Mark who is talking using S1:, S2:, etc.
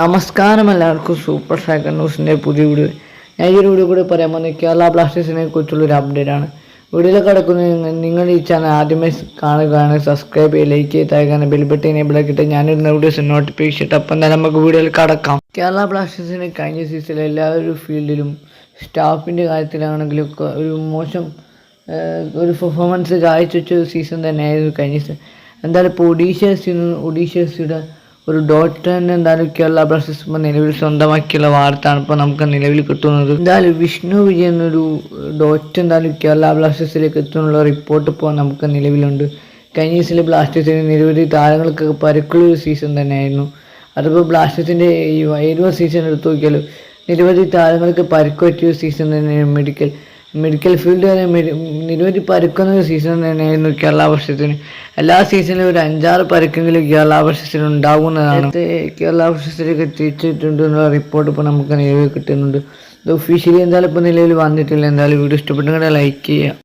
S1: നമസ്കാരം എല്ലാവർക്കും. Super striker ന്യൂസിന്റെ പുതിയ വീഡിയോ. ഞാൻ ഈ ഒരു വീഡിയോ കൂടി പറയാൻ പോകുന്നത് കേരള ബ്ലാസ്റ്റേഴ്സിനെ കുറിച്ചുള്ള ഒരു അപ്ഡേറ്റ് ആണ്. വീഡിയോയിൽ കിടക്കുന്ന നിങ്ങൾ ഈ ചാനൽ ആദ്യമായി കാണുകയാണ്. സബ്സ്ക്രൈബ് ചെയ്യുക ലൈക്ക് ചെയ്ത് തയ്ക്കാൻ ബെൽബട്ട് എനേബിൾ ആക്കിയിട്ട് ഞാനിടുന്ന വീഡിയോസ് നോട്ടിഫിക്കേഷൻ അപ്പം തന്നെ നമുക്ക് വീഡിയോയിൽ കടക്കാം. കേരള ബ്ലാസ്റ്റേഴ്സിന് കഴിഞ്ഞ സീസണിൽ എല്ലാ ഒരു ഫീൽഡിലും സ്റ്റാഫിന്റെ കാര്യത്തിലാണെങ്കിലും ഒരു മോശം ഒരു പെർഫോമൻസ് കാഴ്ചവെച്ച ഒരു സീസൺ തന്നെയായിരുന്നു കഴിഞ്ഞ സീസൺ എന്തായാലും ഇപ്പോൾ ഒഡീഷ്യസിന് ഒഡീഷസിയുടെ ഒരു ഡോട്ട് തന്നെ എന്തായാലും കേരള ബ്ലാസ്റ്റേഴ്സ് ഇപ്പോൾ നിലവിൽ സ്വന്തമാക്കിയുള്ള വാർത്തയാണ് ഇപ്പോൾ നമുക്ക് നിലവിൽ കിട്ടുന്നത്. എന്തായാലും വിഷ്ണു വിജയ് എന്നൊരു ഡോട്ട് എന്തായാലും കേരള ബ്ലാസ്റ്റേഴ്സിലേക്ക് എത്തുന്നുള്ള റിപ്പോർട്ട് ഇപ്പോൾ നമുക്ക് നിലവിലുണ്ട്. കഴിഞ്ഞ സീസണിൽ ബ്ലാസ്റ്റേഴ്സിന് നിരവധി താരങ്ങൾക്കൊക്കെ പരുക്കുള്ള ഒരു സീസൺ തന്നെയായിരുന്നു. അതിപ്പോൾ ബ്ലാസ്റ്റേഴ്സിന്റെ ഈ ഇരുപത് സീസൺ എടുത്തു നോക്കിയാലും നിരവധി താരങ്ങൾക്ക് പരക്കുപറ്റിയ സീസൺ തന്നെയാണ് മെഡിക്കൽ മെഡിക്കൽ ഫീൽഡ് വരെ നിരവധി പരുക്കുന്ന ഒരു സീസൺ തന്നെയായിരുന്നു കേരള വർഷത്തിന്. എല്ലാ സീസണിലും ഒരു അഞ്ചാറ് പരുക്കെങ്കിലും കേരള വർഷത്തിന് ഉണ്ടാകുന്നതാണ് കേരള വർഷത്തിലേക്ക് എത്തിച്ചിട്ടുണ്ട് എന്നുള്ള റിപ്പോർട്ട് ഇപ്പോൾ നമുക്ക് നിലവിൽ കിട്ടുന്നുണ്ട്. ഇത് ഒഫീഷ്യലി എന്തായാലും ഇപ്പോൾ നിലവിൽ വന്നിട്ടില്ല. എന്തായാലും വീഡിയോ ഇഷ്ടപ്പെട്ടെങ്കിൽ ലൈക്ക് ചെയ്യുക.